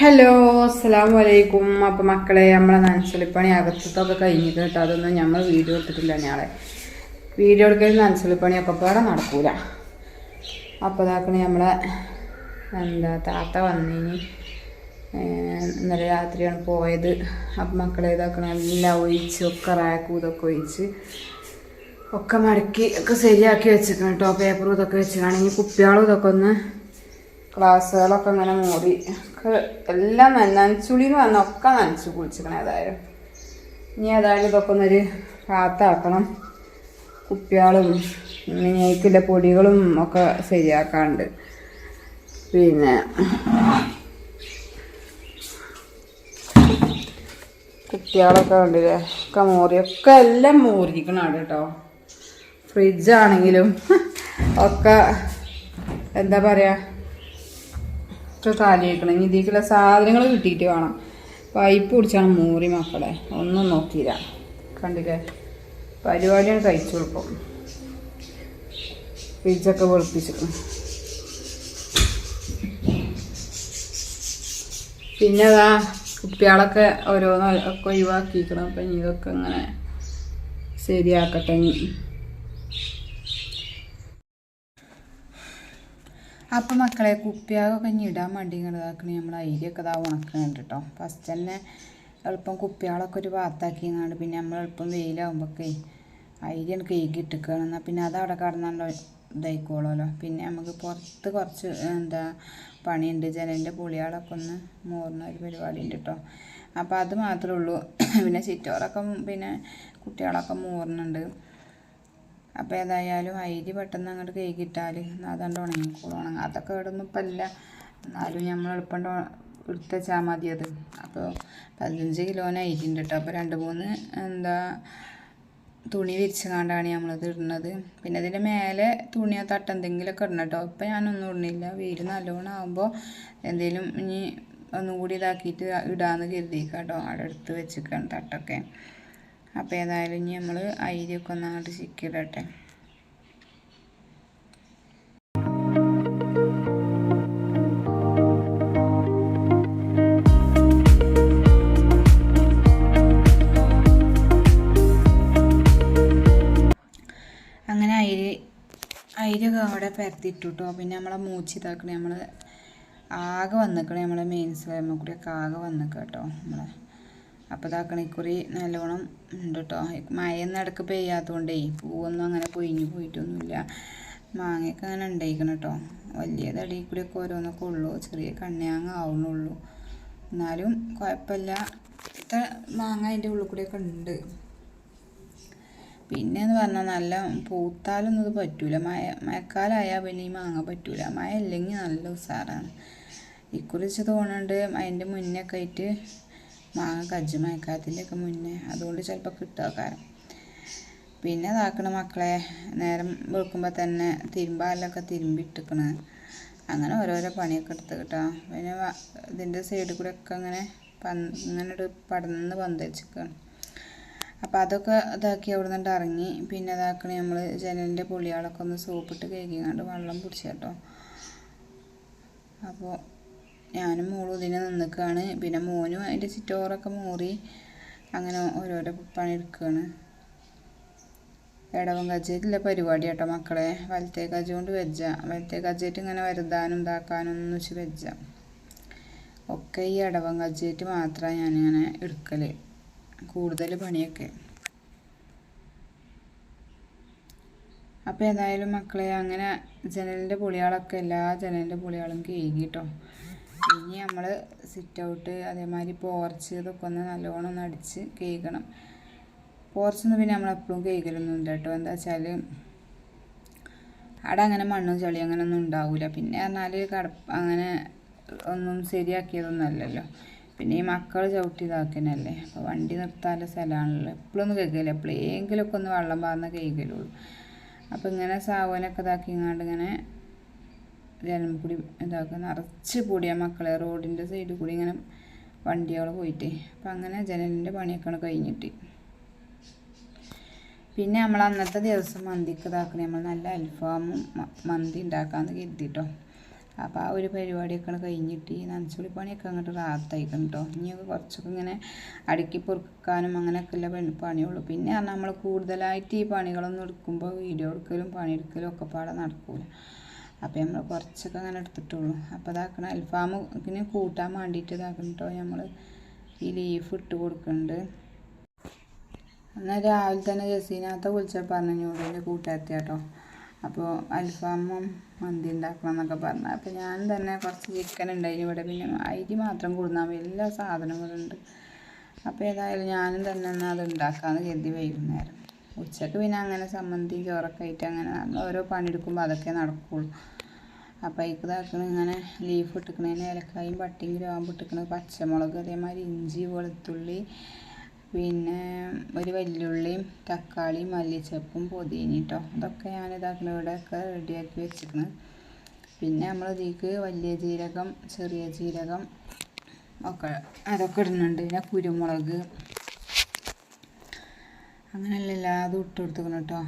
Hello അസ്സാം വലൈക്കും അപ്പം മക്കളെ നമ്മളെ നനച്ചൊലിപ്പണി അകത്തത്തൊക്കെ കഴിഞ്ഞിട്ട് കേട്ടോ. അതൊന്നും നമ്മൾ വീഡിയോ എടുത്തിട്ടില്ല ഞാളെ വീഡിയോ എടുക്കൽ നനച്ചൊളിപ്പണിയൊക്കെ പാടെ നടക്കൂല. അപ്പോൾ ഇതാക്കണ നമ്മളെ എന്താ താത്ത വന്നിനി. ഇന്നലെ രാത്രിയാണ് പോയത്. അപ്പം മക്കളെ ഇതാക്കണ എല്ലാം ഒഴിച്ച് ഒക്കെ റാക്കും ഇതൊക്കെ ഒഴിച്ച് ഒക്കെ മടക്കി ഒക്കെ ശരിയാക്കി വെച്ചിരിക്കണം കേട്ടോ. പേപ്പറും ഇതൊക്കെ വെച്ചിട്ടാണെങ്കിൽ കുപ്പികളും ഇതൊക്കെ ഒന്ന് ക്ലാസ്സുകളൊക്കെ ഇങ്ങനെ മൂടി. എല്ലാം നനച്ചുളിന്ന് വന്ന ഒക്കെ നനച്ച് കുളിച്ചിരിക്കണം ഏതായാലും. ഇനി ഏതായാലും ഇതൊക്കെ ഒന്നൊരു കാത്താക്കണം കുപ്പികളും ഞേക്കില്ല പൊടികളും ഒക്കെ ശരിയാക്കാണ്ട്. പിന്നെ കുട്ടികളൊക്കെ കണ്ടില്ലേ? ഒക്കെ മൂറി. ഒക്കെ എല്ലാം മൂറിയിരിക്കണം അവിടെ കേട്ടോ. ഫ്രിഡ്ജാണെങ്കിലും ഒക്കെ എന്താ പറയുക ഒക്കെ വെക്കണം ഇനി ഇതിലേക്കുള്ള സാധനങ്ങൾ കിട്ടിയിട്ട് വേണം. പൈപ്പ് പിടിച്ചാണ് മൂറി മക്കളെ. ഒന്നും നോക്കിയില്ല. കണ്ടില്ലേ? പരിപാടിയാണ് കഴിച്ചു കൊടുക്കും ഫ്രിഡ്ജൊക്കെ വെളുപ്പിച്ചിട്ട് പിന്നെ അതാ കുപ്പികളൊക്കെ ഓരോന്നൊക്കെ ഒക്കെ ഒഴിവാക്കിക്കണം അപ്പം ഇതൊക്കെ ഇങ്ങനെ ശരിയാക്കട്ടെ അപ്പം മക്കളെ കുപ്പിയാകൊക്കെ ഇനി ഇടാൻ വേണ്ടി ഇങ്ങനെ ഇതാക്കണേ. നമ്മൾ അരിയൊക്കെ ഇതാ ഉണക്കുന്നുണ്ട് കേട്ടോ ഫസ്റ്റ് തന്നെ എളുപ്പം കുപ്പിയാളൊക്കെ ഒരു ഭാഗത്താക്കിങ്ങാണ്ട് പിന്നെ നമ്മൾ എളുപ്പം വെയിലാകുമ്പോഴൊക്കെ അരിയാണ് കേക്ക് ഇട്ടിക്കണം എന്നാൽ പിന്നെ അത് അവിടെ കടന്നുണ്ടോ ഇതായിക്കോളുമല്ലോ. പിന്നെ നമുക്ക് പുറത്ത് കുറച്ച് എന്താ പണിയുണ്ട്. ജനലിന്റെ പുളിയാളൊക്കെ ഒന്ന് മോറുന്ന ഒരു പരിപാടി ഉണ്ട് കേട്ടോ അപ്പോൾ അത് മാത്രമേ ഉള്ളൂ. പിന്നെ ചിറ്റോറൊക്കെ പിന്നെ കുട്ടികളൊക്കെ മോറുന്നുണ്ട് അപ്പോൾ ഏതായാലും അരി പെട്ടെന്ന് അങ്ങോട്ട് കഴുകിയിട്ടാൽ അതുകൊണ്ട് ഉണങ്ങിക്കോളും. ഉണങ്ങാത്തൊക്കെ കേടൊന്നും ഇപ്പം ഇല്ല. എന്നാലും നമ്മൾ എളുപ്പം എടുത്ത് വെച്ചാൽ മതി അത് അപ്പോൾ പതിനഞ്ച് കിലോന് അരി ഉണ്ട് കേട്ടോ അപ്പോൾ രണ്ട് മൂന്ന് എന്താ തുണി വിരിച്ച് കണ്ടാണ് നമ്മളത് ഇടുന്നത്. പിന്നെ അതിന്റെ മേലെ തുണിയോ തട്ട് എന്തെങ്കിലുമൊക്കെ ഇടണം കേട്ടോ ഇപ്പം ഞാനൊന്നും ഇടുന്നില്ല. വെയിൽ നല്ലോണം ആകുമ്പോൾ എന്തെങ്കിലും ഇനി ഒന്നും കൂടി ഇതാക്കിയിട്ട് ഇടാമെന്ന് കരുതിക്കാം കേട്ടോ അവിടെ എടുത്ത് വെച്ചിരിക്കണം തട്ടൊക്കെ. അപ്പോൾ ഏതായാലും ഇനി നമ്മൾ അരിയൊക്കെ ഒന്ന് അങ്ങോട്ട് ചിക്കിടട്ടെ. അങ്ങനെ അരി അരിയൊക്കെ അവിടെ പരത്തിയിട്ടുട്ടോ. പിന്നെ നമ്മളെ മൂച്ചി ഇതാക്കണേ നമ്മൾ ആകെ വന്നിക്കണേ നമ്മളെ മെയിൻസ് കൂടിയൊക്കെ ആകെ വന്നിക്കട്ടോ നമ്മളെ. അപ്പോൾ ഇതാക്കണ ഇക്കുറി നല്ലോണം ഉണ്ട് കേട്ടോ മഴയൊന്നും ഇടയ്ക്ക് പെയ്യാത്തതുകൊണ്ടേ പൂവൊന്നും അങ്ങനെ പൊയിഞ്ഞു പോയിട്ടൊന്നുമില്ല. മാങ്ങയൊക്കെ അങ്ങനെ ഉണ്ടായിക്കണം കേട്ടോ വലിയ തടി കൂടിയൊക്കെ ഓരോന്നൊക്കെ ഉള്ളൂ. ചെറിയ കണ്ണയാങ്ങ ആവുന്നുള്ളൂ. എന്നാലും കുഴപ്പമില്ല. ഇത്ര മാങ്ങ അതിന്റെ ഉള്ളിൽ കൂടിയൊക്കെ ഉണ്ട്. പിന്നെ എന്ന് പറഞ്ഞാൽ നല്ല പൂത്താലൊന്നും ഇത് പറ്റൂല. മഴ മഴക്കാലമായാൽ പിന്നെ ഈ മാങ്ങ പറ്റൂല. മഴ ഇല്ലെങ്കിൽ നല്ല ഉസാറാണ്. ഇക്കുറിച്ച് തോന്നുന്നുണ്ട് അതിന്റെ മുന്നേ ഒക്കെ ആയിട്ട് മാങ്ങ കജ്ജ് മഴക്കാലത്തിന്റെ ഒക്കെ മുന്നേ. അതുകൊണ്ട് ചിലപ്പോൾ കിട്ടുകാരം പിന്നെ ഇതാക്കണ മക്കളെ നേരം വെളുക്കുമ്പോൾ തന്നെ തിരുമ്പാലൊക്കെ തിരുമ്പിട്ടിക്കണ് അങ്ങനെ ഓരോരോ പണിയൊക്കെ എടുത്ത് കിട്ടാം. പിന്നെ ഇതിന്റെ സൈഡിൽ കൂടെ ഒക്കെ അങ്ങനെ പന്ത് ഇങ്ങനെ ഒരു പടന്ന് പന്തലിച്ചിരിക്കുകയാണ് അപ്പോൾ അതൊക്കെ ഇതാക്കി അവിടെ നിന്നിട്ട് ഇറങ്ങി. പിന്നെ ഇതാക്കണ നമ്മൾ ജനലിന്റെ പുളികളൊക്കെ ഒന്ന് സോപ്പിട്ട് കഴുകിങ്ങാണ്ട് വെള്ളം പിടിച്ചു കേട്ടോ. അപ്പോൾ ഞാനും മോളും ഇതിന് നിന്നിക്കാണ്. പിന്നെ മോനും അതിന്റെ ചിറ്റോറൊക്കെ മൂറി അങ്ങനെ ഓരോരോ പണി എടുക്കുകയാണ് ഇടവം കജ്ജേറ്റില്ല പരിപാടി കേട്ടോ മക്കളെ. വലത്തേ കജ്ജ കൊണ്ട് വെജ്ജ. വലത്തേ കജ്ജേറ്റ് ഇങ്ങനെ വരുതാനും ഇതാക്കാനും ഒന്നും വെച്ച് വെജ്ജ. ഒക്കെ ഈ ഇടവം കജ്ജേറ്റ് മാത്രമാണ് ഞാനിങ്ങനെ എടുക്കൽ കൂടുതൽ പണിയൊക്കെ. അപ്പോൾ ഏതായാലും മക്കളെ അങ്ങനെ ജനലിന്റെ പുളികളൊക്കെ എല്ലാ ജനലിന്റെ പുളികളും കേകി കേട്ടോ ഇനി നമ്മൾ സിറ്റ് ഔട്ട് അതേമാതിരി പോർച്ച് ഇതൊക്കെ ഒന്ന് നല്ലോണം ഒന്ന് അടിച്ച് കേൾക്കണം പോർച്ചൊന്നും പിന്നെ നമ്മളെപ്പോഴും കേൾക്കലൊന്നും ഉണ്ട് കേട്ടോ എന്താ വെച്ചാൽ അവിടെ അങ്ങനെ മണ്ണും ചളി അങ്ങനെ ഒന്നും ഉണ്ടാവില്ല പിന്നെ പറഞ്ഞാൽ കട അങ്ങനെ ഒന്നും ശരിയാക്കിയതൊന്നും അല്ലല്ലോ. പിന്നെ ഈ മക്കൾ ചവിട്ടി ഇതാക്കുന്നല്ലേ അപ്പോൾ വണ്ടി നിർത്താനുള്ള സ്ഥലമാണല്ലോ. എപ്പോഴൊന്നും കേൾക്കില്ല എപ്പോഴെങ്കിലുമൊക്കെ ഒന്ന് വെള്ളം പാർന്ന് കേൾക്കലുള്ളൂ അപ്പോൾ ഇങ്ങനെ സാവനൊക്കെ ഇതാക്കി ഇങ്ങനെ ജനം കൂടി ഇതാക്കുക നിറച്ച് പൊടിയാ മക്കളെ. റോഡിന്റെ സൈഡിൽ കൂടി ഇങ്ങനെ വണ്ടികൾ പോയിട്ടേ. അപ്പം അങ്ങനെ ജനലിന്റെ പണിയൊക്കെയാണ് കഴിഞ്ഞിട്ട്. പിന്നെ നമ്മൾ അന്നത്തെ ദിവസം മന്തിക്ക് ഇതാക്കണേ. നമ്മൾ നല്ല അൽഫാമും മന്തി ഉണ്ടാക്കാമെന്ന് കരുതിട്ടോ. അപ്പോൾ ആ ഒരു പരിപാടിയൊക്കെ കഴിഞ്ഞിട്ട് ഈ നനച്ചുള്ളി പണിയൊക്കെ അങ്ങോട്ട് റാത്തായിക്കണം കേട്ടോ ഇനിയൊക്കെ കുറച്ചൊക്കെ ഇങ്ങനെ അടുക്കി പൊറുക്കാനും അങ്ങനെയൊക്കെ ഉള്ള പണി പണിയുള്ളൂ പിന്നെ പറഞ്ഞാൽ നമ്മൾ കൂടുതലായിട്ട് ഈ പണികളൊന്നും എടുക്കുമ്പോൾ വീഡിയോ എടുക്കലും പണിയെടുക്കലും ഒക്കെ പാടെ നടക്കൂല. അപ്പോൾ നമ്മൾ കുറച്ചൊക്കെ അങ്ങനെ എടുത്തിട്ടുള്ളൂ. അപ്പോൾ ഇതാക്കണം അൽഫാമിന് കൂട്ടാൻ വേണ്ടിയിട്ട് ഇതാക്കണം കേട്ടോ നമ്മൾ ഈ ലീഫ് ഇട്ട് കൊടുക്കുന്നുണ്ട് എന്നാൽ രാവിലെ തന്നെ ജസീനകത്ത് വിളിച്ചാൽ പറഞ്ഞു ഞൂടിന്റെ കൂട്ടുകാരത്തി കേട്ടോ അപ്പോൾ അൽഫാമും മന്തി ഉണ്ടാക്കണം എന്നൊക്കെ പറഞ്ഞു. അപ്പോൾ ഞാൻ തന്നെ കുറച്ച് ചിക്കൻ ഉണ്ടായിരുന്നു ഇവിടെ. പിന്നെ അരി മാത്രം കൊടുന്നാൽ എല്ലാ സാധനങ്ങളുണ്ട് അപ്പോൾ ഏതായാലും ഞാനും തന്നെ എന്നാൽ അത് ഉണ്ടാക്കാമെന്ന് കരുതി വൈകുന്നേരം. ഉച്ചയ്ക്ക് പിന്നെ അങ്ങനെ സമ്മന്തി ചോറൊക്കെ ആയിട്ട് അങ്ങനെ ഓരോ പണിയെടുക്കുമ്പോൾ അതൊക്കെ നടക്കുള്ളൂ. അപ്പോൾ അതിക്ക് ഇതാക്കുന്നത് ഇങ്ങനെ ലീഫ് ഇട്ടിക്കണതിന് ഏലക്കായും പട്ടിയും ഗ്രാമ്പ് ഇട്ടിക്കണത് പച്ചമുളക് അതേമാതിരി ഇഞ്ചി വെളുത്തുള്ളി പിന്നെ ഒരു വെല്ലുള്ളിയും തക്കാളിയും മല്ലിച്ചപ്പും പൊതിയും കേട്ടോ അതൊക്കെ ഞാൻ ഇതാക്കുന്ന ഇവിടെയൊക്കെ റെഡിയാക്കി വെച്ചിരിക്കുന്നത് പിന്നെ നമ്മൾ ഇതിലേക്ക് വലിയ ജീരകം ചെറിയ ജീരകം ഒക്കെ അതൊക്കെ ഇടുന്നുണ്ട്. പിന്നെ കുരുമുളക് അങ്ങനെയല്ല അതും ഇട്ട് കൊടുത്തേക്കണം കേട്ടോ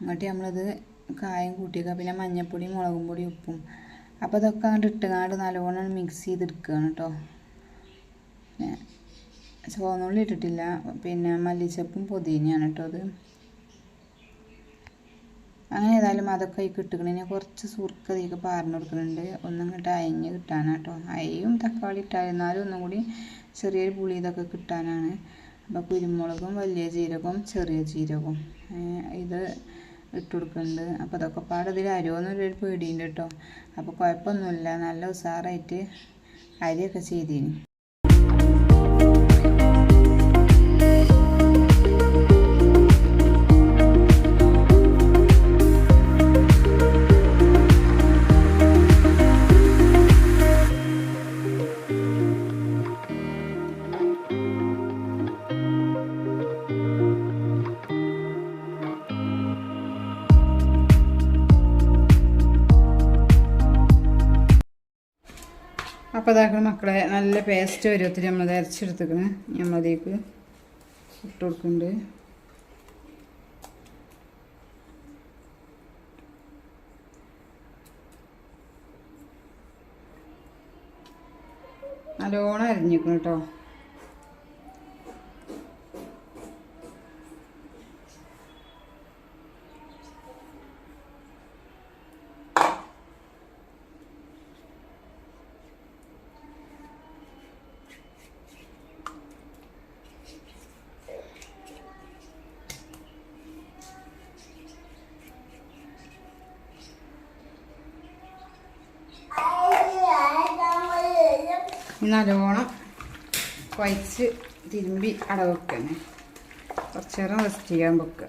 എന്നിട്ട് നമ്മളത് കായം കൂട്ടിയേക്കുക പിന്നെ മഞ്ഞൾപ്പൊടി മുളകും പൊടി ഉപ്പും. അപ്പോൾ അതൊക്കെ അങ്ങോട്ട് ഇട്ടുകാണ്ട് നല്ലോണം മിക്സ് ചെയ്തെടുക്കുകയാണ് കേട്ടോ ചുവന്നുള്ളി ഇട്ടിട്ടില്ല. പിന്നെ മല്ലിച്ചപ്പും പുതിനയാണ് കേട്ടോ അത്. അങ്ങനെ ഏതായാലും അതൊക്കെ ഈ കിട്ടുകണേ കുറച്ച് സുർക്ക അതിലേക്ക് പാർന്ന് കൊടുക്കുന്നുണ്ട് ഒന്നും അയഞ്ഞ് കിട്ടാനാട്ടോ. അയയും തക്കാളി ഇട്ടായിരുന്നാലും ഒന്നും കൂടി ചെറിയൊരു പുളി ഇതൊക്കെ കിട്ടാനാണ്. അപ്പോൾ കുരുമുളകും വലിയ ജീരകവും ചെറിയ ജീരകവും. ഇത് ഇട്ട് കൊടുക്കുന്നുണ്ട് അപ്പോൾ അതൊക്കെ പാടെ ഇതിൽ അരുവെന്നൊരു പേടിയുണ്ട് കേട്ടോ. അപ്പോൾ കുഴപ്പമൊന്നുമില്ല. നല്ല ഉഷാറായിട്ട് അരിയൊക്കെ ചെയ്തിന്. ഇതാക്കണ മക്കളെ നല്ല പേസ്റ്റ് വരും. ഒത്തിരി നമ്മൾ അരച്ചെടുത്തേക്കണ്. നമ്മളതിലേക്ക് ഇട്ട് കൊടുക്കുന്നുണ്ട്. നല്ലോണം അരിഞ്ഞിരിക്കണം കേട്ടോ ഇനി നല്ലോണം കുഴച്ച് തിരുമ്പി അട കുറച്ചേരം റെസ്റ്റ് ചെയ്യാൻ വെക്കുക.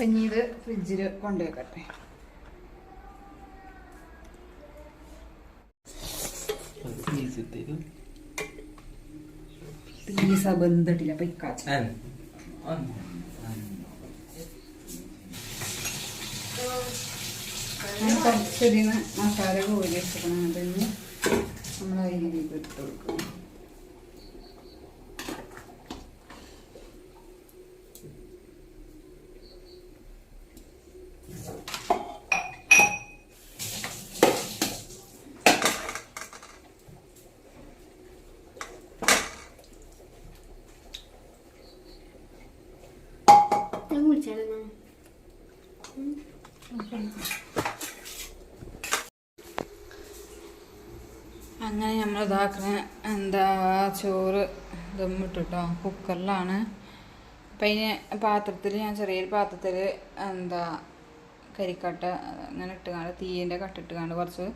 അപ്പം ഇനി ഇത് ഫ്രിഡ്ജിൽ കൊണ്ടുവെക്കട്ടെ പീസ ബന്ധിട്ടില്ല അപ്പം ഇക്കാച്ച കുറച്ചധികം മസാല കോരി വെച്ചിരിക്കണം. അതിന് നമ്മൾ അതിലേക്ക് ഇട്ട് കൊടുക്കും ഞാൻ കുടിച്ചായിരുന്നു അങ്ങനെ നമ്മൾ ഇതാക്കണ എന്താ ചോറ് ദമ്മിട്ടിട്ടോ കുക്കറിലാണ്. അപ്പം അതിന് പാത്രത്തിൽ ഞാൻ ചെറിയൊരു പാത്രത്തിൽ എന്താ കരിക്കട്ട അങ്ങനെ ഇട്ടുകാണ്ട് തീയന്റെ കട്ട ഇട്ടുകാണ്ട് കുറച്ച്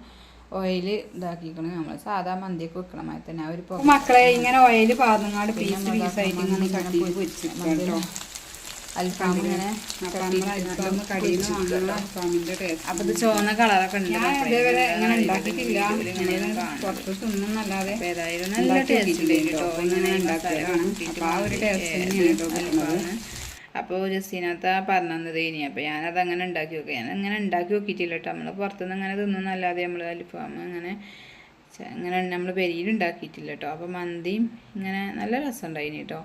ഓയിൽ ഇതാക്കിക്കണം. നമ്മൾ സാധാ മന്തിയൊക്കെ വെക്കണ മാതിരി തന്നെ. അവർ മക്കളെ ഇങ്ങനെ ഓയിൽ പാർന്നങ്ങാട് പീസ് പീസായിട്ട് ഇങ്ങനെ കട്ടി വെച്ചിട്ടോ അൽഫാം ഇങ്ങനെ അപ്പൊ അപ്പൊ ഇത് ചുവന്ന കളറൊക്കെ ഉണ്ട് ഇങ്ങനെ ഉണ്ടാക്കിയിട്ടില്ല. ഇങ്ങനെ പുറത്ത് തിന്നുന്നല്ലാതെ അപ്പൊ ഏതായാലും നല്ല ടേസ്റ്റ് ഉണ്ട്. കേട്ടോ ഇങ്ങനെ ഉണ്ടാക്കിയതാണ് അപ്പൊ ആ ഒരു ടേസ്റ്റ് അപ്പോൾ ജസ്റ്റിനകത്ത് പറഞ്ഞത് ഇനി. അപ്പോൾ ഞാനത് അങ്ങനെ ഉണ്ടാക്കി നോക്കി. ഞാൻ അങ്ങനെ ഉണ്ടാക്കി നോക്കിയിട്ടില്ല കേട്ടോ നമ്മൾ പുറത്തുനിന്ന് അങ്ങനെ തിന്നുന്നല്ലാതെ നമ്മൾ അൽഫാം അങ്ങനെ അങ്ങനെ നമ്മൾ പെരിയിൽ ഉണ്ടാക്കിയിട്ടില്ല കേട്ടോ അപ്പോൾ മന്തിയും ഇങ്ങനെ നല്ല രസം ഉണ്ടായിന് കേട്ടോ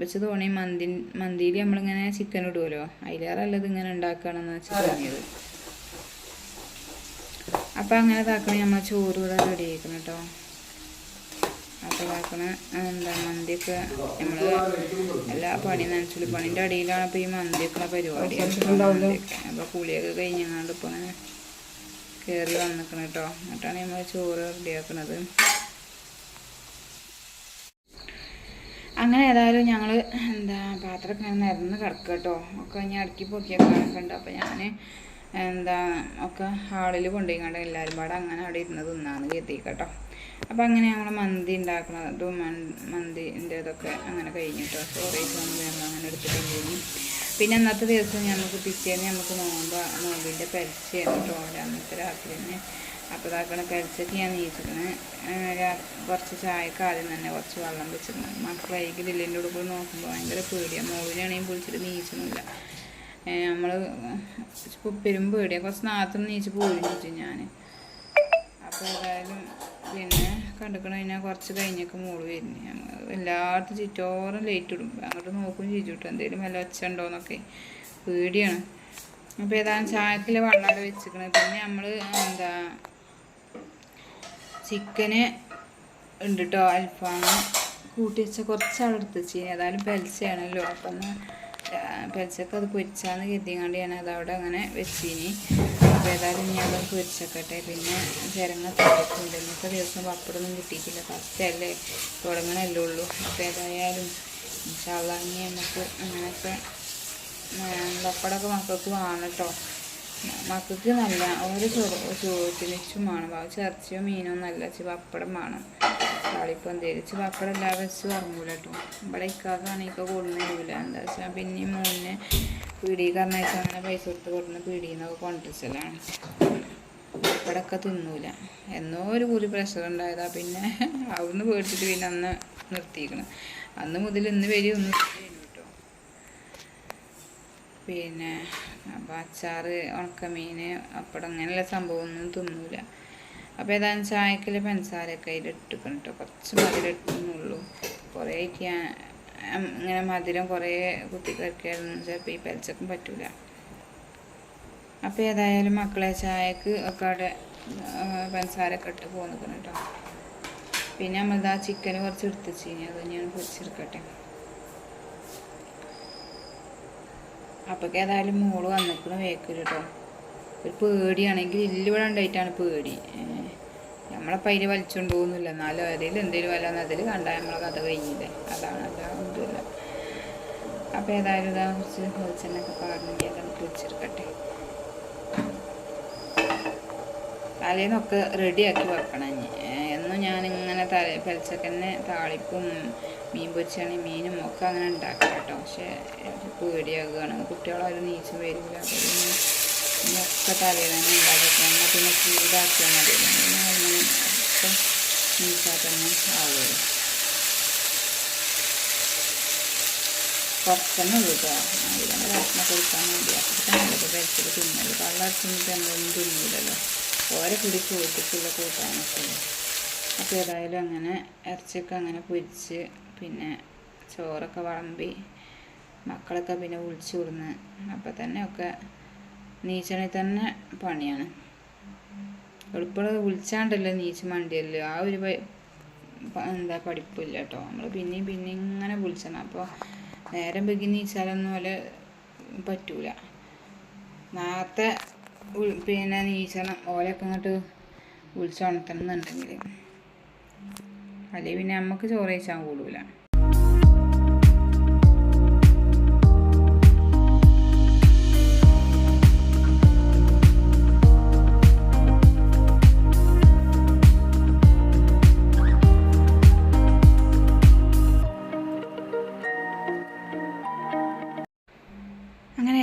വെച്ച് തോണി മന്തി മന്തിയിൽ നമ്മളിങ്ങനെ ചിക്കൻ ഇടുമല്ലോ അതിലേറെ അല്ലത് ഇങ്ങനെ ഉണ്ടാക്കുകയാണെന്ന് വെച്ചാൽ തോന്നിയത്. അപ്പം അങ്ങനെ താക്കണ നമ്മൾ ചോറ് ഇവിടെ റെഡി ആക്കണം കേട്ടോ അപ്പോൾ ഇതാക്കണ എന്താ മന്തിയൊക്കെ നമ്മൾ എല്ലാ പണി നനച്ചുള്ളി പണിന്റെ അടിയിലാണ് ഇപ്പോൾ ഈ മന്തിയൊക്കെ പരിപാടി. അപ്പോൾ കുളിയൊക്കെ കഴിഞ്ഞങ്ങാണ്ട് ഇപ്പോൾ അങ്ങനെ കയറി വന്നിക്കണം കേട്ടോ എന്നിട്ടാണ് നമ്മൾ ചോറ് റെഡിയാക്കണത്. അങ്ങനെ ഏതായാലും ഞങ്ങൾ എന്താ പാത്രമൊക്കെ ഇങ്ങനെ നിരന്ന് കിടക്കുക കേട്ടോ. ഒക്കെ ഞാൻ അടുക്കി പൊക്കിയൊക്കെ കിടക്കുന്നുണ്ട് അപ്പോൾ ഞാൻ എന്താ ഒക്കെ ഹാളിൽ കൊണ്ടുപോയി കണ്ട എല്ലാവരും പാടെ അങ്ങനെ അവിടെ ഇരുന്ന് തിന്നാന്ന് കരുതി കേട്ടോ. അപ്പോൾ അങ്ങനെ ഞങ്ങൾ മന്തി ഉണ്ടാക്കണതും മൻ- മന്തിന്റെ ഇതൊക്കെ അങ്ങനെ കഴിഞ്ഞിട്ടോ സ്റ്റോറേജ് വന്ന് ഞങ്ങൾ അങ്ങനെ എടുത്തിട്ട് കഴിഞ്ഞു. പിന്നെ അന്നത്തെ ദിവസം ഞങ്ങൾക്ക് പിറ്റേന്ന് നമുക്ക് നോമ്പ് നോമ്പിന്റെ പരിചയം കേട്ടോ. അന്നത്തെ രാത്രി തന്നെ അപ്പോൾ ഇതാക്കണ ഞാൻ നീച്ചിക്കണ്. കുറച്ച് ചായക്ക് ആദ്യം തന്നെ കുറച്ച് വെള്ളം വെച്ചിരുന്നു. മക്കൾ വൈകിട്ടില്ലിന്റെ കൂടെ പോയി നോക്കുമ്പോൾ ഭയങ്കര പേടിയാണ് മോളിനാണെങ്കിൽ വിളിച്ചിട്ട് നീച്ചൊന്നുമില്ല. നമ്മൾ പെരും പേടിയാണ് കുറച്ച് നാത്തും നീച്ച് പോരും ചോദിച്ചു ഞാൻ അപ്പോൾ ഏതായാലും പിന്നെ കണ്ടുക്കണ കഴിഞ്ഞാൽ കുറച്ച് കഴിഞ്ഞൊക്കെ മോൾ വരുന്നു. എല്ലായിടത്തും ചുറ്റോറും ലൈറ്റ് ഇടും. അങ്ങോട്ട് നോക്കും ചോദിച്ചു എന്തെങ്കിലും വല്ല ഒച്ച ഉണ്ടോയെന്നൊക്കെ പേടിയാണ്. അപ്പോൾ ഏതായാലും ചായത്തിൽ വെള്ളം വെച്ചിരിക്കണത് പിന്നെ നമ്മൾ എന്താ ചിക്കന് ഉണ്ട് കേട്ടോ അൽഫാം കൂട്ടി വെച്ച കുറച്ച് അവിടെ എടുത്ത് വെച്ച് ഏതായാലും അപ്പം ഒന്ന് അത് പൊരിച്ചാന്ന് കരുതിങ്ങാണ്ട് ഞാൻ അതവിടെ അങ്ങനെ വെച്ചീനി. അപ്പോൾ ഏതായാലും ഇനി അത് പൊരിച്ചക്കട്ടെ. പിന്നെ ചിരങ്ങ താഴത്തുണ്ട് ഇന്നത്തെ ദിവസം പപ്പടമൊന്നും കിട്ടിയിട്ടില്ല. ഫസ്റ്റ് തുടങ്ങണല്ലേ ഉള്ളൂ. അപ്പോൾ ഏതായാലും ഇൻഷാല്ലാ ഇനി നമുക്ക് അങ്ങനെയൊക്കെ പപ്പടമൊക്കെ മക്കൾക്ക് വാങ്ങണം കേട്ടോ മക്കൾക്ക് നല്ല ഓരോ ചോറ് ചോറ്റിനിച്ചും വേണം ചർച്ചയോ ചിറച്ചിയോ മീനോ നല്ല വെച്ച് പപ്പടം വേണം. താളിപ്പം തേച്ച് പപ്പടം എല്ലാം വെച്ച് ഇറങ്ങൂല കേട്ടോ ഇവിടെ ഇക്കാക്കാണെങ്കിൽ കൊടുന്ന തരൂല എന്താ വെച്ചാൽ പിന്നെയും മൂന്നിന് പീടി കാരണം വെച്ചാൽ അങ്ങനെ പൈസ കൊടുത്ത് കൊടുക്കുന്ന പീടിയെന്നൊക്കെ കൊണ്ടുവച്ചലാണ് പപ്പടമൊക്കെ തിന്നൂല. എന്നോ ഒരു കൂലി പ്രഷർ ഉണ്ടായതാ. പിന്നെ അവിടുന്ന് പേടിച്ചിട്ട് പിന്നെ അന്ന് നിർത്തിയിരിക്കണം അന്ന് മുതൽ ഇന്ന് വരെ ഒന്നും പിന്നെ അപ്പോൾ അച്ചാറ് ഉണക്കമീൻ അപ്പടം അങ്ങനെയുള്ള സംഭവമൊന്നും തിന്നൂല. അപ്പോൾ ഏതായാലും ചായക്കിൽ പഞ്ചസാരയൊക്കെ അതിൽ ഇട്ടിക്കണം കേട്ടോ കുറച്ച് മധുരം ഇട്ടുന്നുള്ളൂ കുറേ ഞാൻ ഇങ്ങനെ മധുരം കുറേ കുത്തി കഴിക്കായിരുന്നു ചിലപ്പോൾ ഈ പലിച്ചക്കും പറ്റൂല. അപ്പോൾ ഏതായാലും മക്കളെ ചായക്ക് ഒക്കെ അവിടെ പഞ്ചസാരയൊക്കെ ഇട്ട് പോന്നിക്കണം കേട്ടോ പിന്നെ നമ്മളിതാ ചിക്കന് കുറച്ച് എടുത്ത് കഴിഞ്ഞാൽ അത് ഞാൻ പൊരിച്ചെടുക്കട്ടെ. അപ്പൊക്കെ ഏതായാലും മോൾ വന്നിക്കണ വേക്കില്ല കേട്ടോ ഒരു പേടിയാണെങ്കിൽ ഇല്ലിവിടെ ഉണ്ടായിട്ടാണ് പേടി. നമ്മളെ പൈര് വലിച്ചുകൊണ്ട് പോകുന്നില്ല എന്നാലും അതിൽ എന്തെങ്കിലും വല്ല അതിൽ കണ്ടാൽ നമ്മളെ കഥ കഴിഞ്ഞില്ലേ? അതാണ് അല്ല ഒന്നുമില്ല അപ്പോൾ ഏതായാലും ഇതാ കുറച്ച് വെളിച്ചെണ്ണൊക്കെ പാടുന്നെങ്കിൽ നമുക്ക് വെച്ചെടുക്കട്ടെ തലേന്നൊക്കെ റെഡിയാക്കി വെക്കണം ഇനി. ഞാൻ ഞാനിങ്ങനെ തല പരിച്ചക്കന്നെ താളിപ്പും മീൻ പൊരിച്ചാണ് മീനും ഒക്കെ അങ്ങനെ ഉണ്ടാക്കാം കേട്ടോ. പക്ഷേ പേടിയാകുകയാണ്. കുട്ടികളാരും നീച്ചും വരില്ല. ഒക്കെ തലയിൽ തന്നെ ഉണ്ടാക്കി. എന്നാൽ പിന്നെ ചൂടാക്കിയാൽ മതി. അങ്ങനെ ഒക്കെ നീച്ചാൽ തന്നെ ആവുമല്ലോ കുറച്ചെന്നെ കിട്ടുക ഭക്ഷണം കൊടുക്കാൻ വേണ്ടി. അപ്പോഴത്തെ കഴിച്ചിട്ട് തിന്നത് കള്ളടിച്ചിട്ട് നമ്മളൊന്നും തിന്നൂലല്ലോ. ഓരോ പിടിച്ച് ചോദിച്ചിട്ടുള്ള കൂട്ടാനൊക്കെ അപ്പോൾ ഏതായാലും അങ്ങനെ ഇറച്ചിയൊക്കെ അങ്ങനെ പൊരിച്ച് പിന്നെ ചോറൊക്കെ വിളമ്പി മക്കളൊക്കെ പിന്നെ വിളിച്ചു വിടുന്ന്. അപ്പം തന്നെ ഒക്കെ നീച്ചണി തന്നെ പണിയാണ്. എളുപ്പം വിളിച്ചാണ്ടല്ലോ നീച്ച് മണ്ടിയല്ലോ? ആ ഒരു എന്താ പഠിപ്പില്ല കേട്ടോ. നമ്മൾ പിന്നെയും പിന്നെ ഇങ്ങനെ വിളിച്ചണം. അപ്പോൾ നേരം വെക്കി നീച്ചാലൊന്നും പോലെ പറ്റൂല. നേരത്തെ പിന്നെ നീച്ചണം. ഓലൊക്കെ ഇങ്ങോട്ട് വിളിച്ചുണർത്തണം എന്നുണ്ടെങ്കിൽ അല്ലെങ്കിൽ പിന്നെ നമുക്ക് ചോറ് കഴിച്ചാൽ കൂടൂല.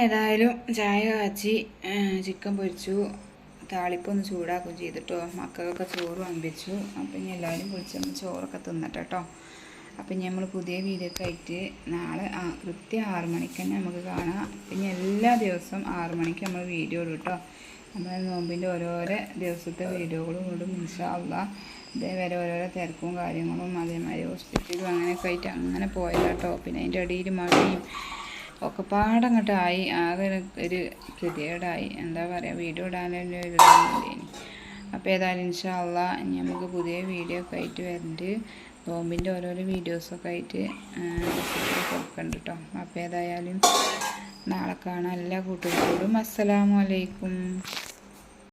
ഏതായാലും ചായ കാച്ചി ചിക്കൻ പൊരിച്ചു താളിപ്പൊന്ന് ചൂടാക്കും ചെയ്തിട്ടോ. മക്കൾക്കൊക്കെ ചോറ് വാങ്ങിച്ചു അപ്പം ഇനി എല്ലാവരും പൊളിച്ച് ചോറൊക്കെ തിന്നട്ടെ കേട്ടോ അപ്പം ഇനി നമ്മൾ പുതിയ വീഡിയോ ഒക്കെ ആയിട്ട് നാളെ കൃത്യം ആറു മണിക്ക് തന്നെ നമുക്ക് കാണാം. പിന്നെ എല്ലാ ദിവസവും ആറു മണിക്ക് നമ്മൾ വീഡിയോ ഇടും കേട്ടോ നമ്മൾ നോമ്പിന്റെ ഓരോരോ ദിവസത്തെ വീഡിയോകളും ഇടും ഇൻഷാ ഇതേവരെ ഓരോരോ തിരക്കും കാര്യങ്ങളും അതേമാതിരി ഹോസ്പിറ്റലും അങ്ങനെയൊക്കെ ആയിട്ട് അങ്ങനെ പോയത് കേട്ടോ പിന്നെ അതിന്റെ ഇടയിൽ മഴയും ഒക്കെ പാടങ്ങോട്ടായി ആകെ ഒരു- ഗതികേടായി. എന്താ പറയുക വീഡിയോ ഇടാനല്ലേ ഒരു അപ്പോൾ ഏതായാലും ഇൻഷാല്ല നമുക്ക് പുതിയ വീഡിയോ ഒക്കെ ആയിട്ട് വരുന്നുണ്ട് നോമ്പിന്റെ ഓരോരോ വീഡിയോസൊക്കെ ആയിട്ട് കൊടുക്കുന്നുണ്ട് കേട്ടോ അപ്പോൾ ഏതായാലും നാളെ കാണാം എല്ലാ കൂട്ടുകാരോടും. അസ്സലാമു അലൈക്കും.